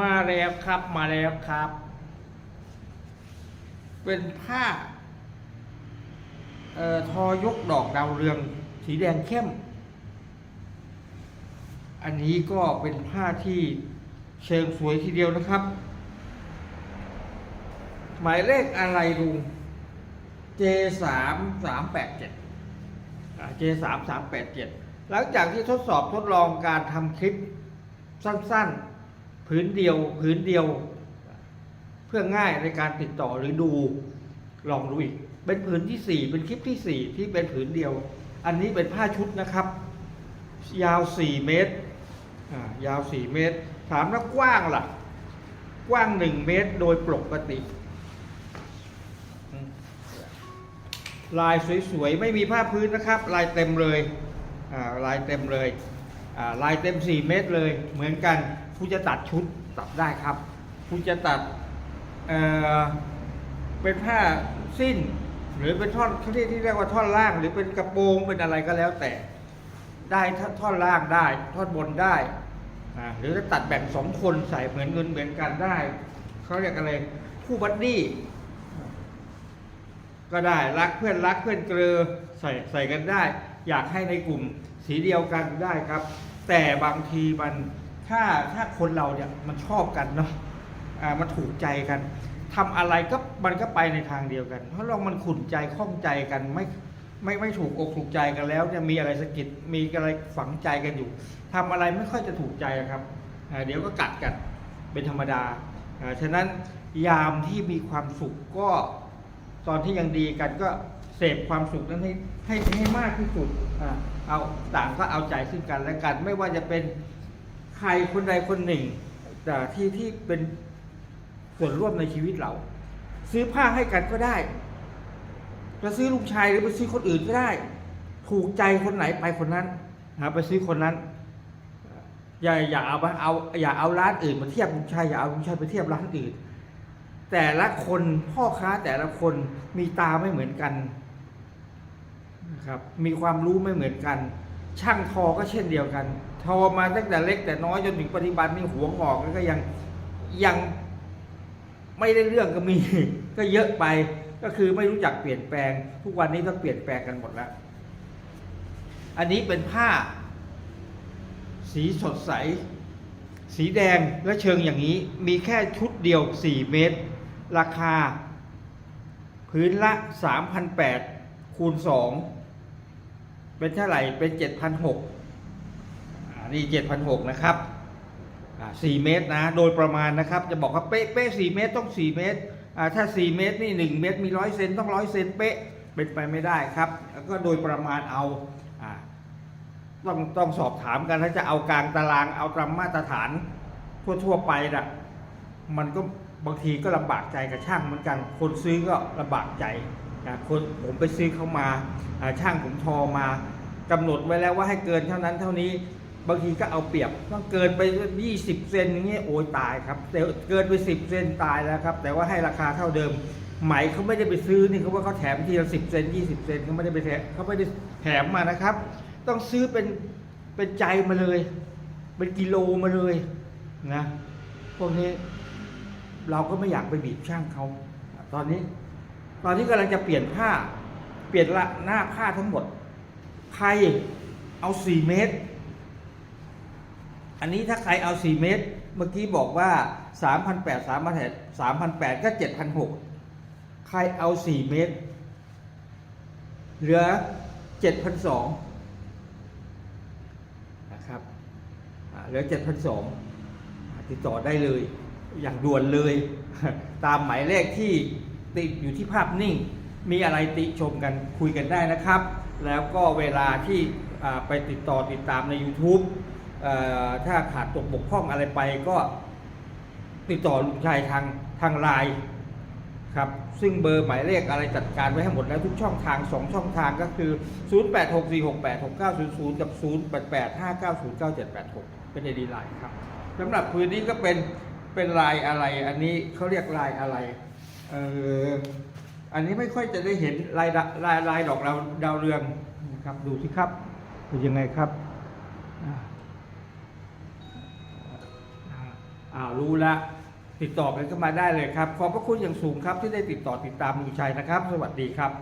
มาแล้วครับมาแล้วครับ เป็นผ้าเอ่อทอยกดอกดาวเรือง สีแดงเข้ม อันนี้ก็เป็นผ้าที่เชิงสวยทีเดียวนะครับ หมายเลขอะไรลุง J สามสามแปดเจ็ด J สามสามแปดเจ็ดหลังจากที่ทดสอบทดลองการทำคลิปสั้นๆ ผืนเดียวผืนเดียว เพื่อง่ายในการติดต่อหรือดูลองดูอีก เป็นผืนที่สี่เป็นคลิปที่สี่ที่เป็นผืนเดียว อันนี้เป็นผ้าชุดนะครับ ยาวสี่เมตรยาวสี่เมตร ถามแล้วกว้างล่ะ กว้างหนึ่งเมตรโดยปกติ ลายสวยๆ ไม่มีผ้าพื้นนะครับ ลายเต็มเลยลายเต็มเลย ลายเต็ม 4 เมตรเลย เหมือนกันคุณจะตัดชุดตัดได้ครับคุณจะตัดเเป็นผ้าสิ้น หรือเป็นท่อนที่ที่เรียกว่าท่อนล่าง หรือเป็นกระโปรงเป็นอะไรก็แล้วแต่ ได้ท่อนล่างได้ ท่อนบนได้หรือจะตัดแบ่งสองคนใส่เหมือนเงินเหมือนกันได้เขาเรียกอะไรคู่บัดดี้ก็ได้รักเพื่อนรักเพื่อนเกลือใส่ใส่กันได้ อยากให้ในกลุ่มสีเดียวกันได้ครับ แต่บางทีมันถ้าถ้าคนเราเนี่ยมันชอบกันเนาะอ่ามันถูกใจกันทำอะไรก็มันก็ไปในทางเดียวกัน เพราะเรามันขุนใจข้องใจกันไม่ไม่ไม่ถูกอกถูกใจกันแล้วเนี่ยมีอะไรสะกิดมีอะไรฝังใจกันอยู่ทำอะไรไม่ค่อยจะถูกใจครับเดี๋ยวก็กัดกันเป็นธรรมดาอ่าฉะนั้นยามที่มีความสุขก็ตอนที่ยังดีกันก็ เสพความสุขนั้นให้ให้ให้มากที่สุดอ่าเอาต่างก็เอาใจซึ่งกันและกัน ไม่ว่าจะเป็นใครคนใดคนหนึ่งแต่ที่ที่เป็นส่วนร่วมในชีวิตเรา ซื้อผ้าให้กันก็ได้จะซื้อลูกชายหรือไปซื้อคนอื่นก็ได้ ถูกใจคนไหนไปคนนั้นนะไปซื้อคนนั้น อย่าอย่าเอามาเอาอย่าเอาร้านอื่นมาเทียบลุงชัยอย่าเอาลุงชัยไปเทียบร้านอื่น แต่ละคนพ่อค้าแต่ละคนมีตาไม่เหมือนกัน นะครับมีความรู้ไม่เหมือนกัน ช่างทอก็เช่นเดียวกัน ทอมาตั้งแต่เล็กแต่น้อยจนถึงปัจจุบันนี่หัวงอกก็ยังยังไม่ได้เรื่องก็มีก็เยอะไป ก็คือไม่รู้จักเปลี่ยนแปลง ทุกวันนี้ก็เปลี่ยนแปลงกันหมดแล้ว อันนี้เป็นผ้า สีสดใส สีแดงและเชิงอย่างนี้ มีแค่ชุดเดียว 4 เมตร ราคา พื้นละ 3,800คูณ2 เป็นเท่าไหร่เป็น7,600อ่านี่7,600นหกนะครับอ่เมตรนะโดยประมาณนะครับ จะบอกว่าเป๊ะเป๊ะ4เมตรต้อง4เมตรอ่าถ้า4เมตรนี่1เมตรมีร้อยเซนต้องร้อยเซนเป๊ะเป็นไปไม่ได้ครับแล้วก็โดยประมาณเอาอต้องต้องสอบถามกันถ้าจะเอากลางตารางเอาตามมาตรฐานทั่วๆไปนะมันก็บางทีก็ลำบากใจกับช่างเหมือนกัน คนซื้อก็ลำบากใจ คนผมไปซื้อเขามาช่างผมทอมากำหนดไว้แล้วว่าให้เกินเท่านั้นเท่านี้บางทีก็เอาเปรียบต้องเกินไป 20 เซนอย่างเงี้ยโอ้ยตายครับแต่เกินไป 10 เซนตายแล้วครับ แต่ว่าให้ราคาเท่าเดิมไหมเขาไม่ได้ไปซื้อนี่เขาว่าเขาแถมทีละสิบเซนยี่สิบเซนเขาไม่ได้ไปแถมเขาไม่ได้แถมมานะครับ ต้องซื้อเป็นเป็นใจมาเลย เป็นกิโลมาเลยนะพวกนี้เราก็ไม่อยากไปบีบช่างเขา ตอนนี้ ตอนนี้กำลังจะเปลี่ยนผ้า เปลี่ยนละหน้าผ้าทั้งหมด ใครเอาสี่เมตร อันนี้ถ้าใครเอาสี่เมตร เมื่อกี้บอกว่าสามพันแปดสามพันแปดสามพันแปดก็เจ็ดพันหกใครเอาสี่เมตร เหลือเจ็ดพันสองนะครับเหลือเจ็ดพันสองติดต่อได้เลย อย่างด่วนเลย ตามหมายเลขที่ ติดอยู่ที่ภาพนิ่ง มีอะไรติชมกันคุยกันได้นะครับ แล้วก็เวลาที่ไปติดต่อติดตามใน YouTube ถ้าขาดตกบกพร่องอะไรไปก็ติดต่อลุงชัยทางทางไลน์ครับซึ่งเบอร์หมายเลขอะไรจัดการไว้ให้หมดแล้วทุกช่องทาง 2 ช่องทางก็คือ 0864686900 กับ 0855909786 เป็นไอดีไลน์ครับสำหรับพื้นนี้ก็เป็นเป็นลายอะไรอันนี้เขาเรียกลายอะไร เอออันนี้ไม่ค่อยจะได้เห็นลายดะลายลายดอกดาวดาวเรืองนะครับ ดูสิครับเป็นยังไงครับอ่าอ่าอ้าวรู้ละติดต่อกันก็มาได้เลยครับ ขอบพระคุณอย่างสูงครับที่ได้ติดต่อติดตามลุงชัยนะครับ สวัสดีครับ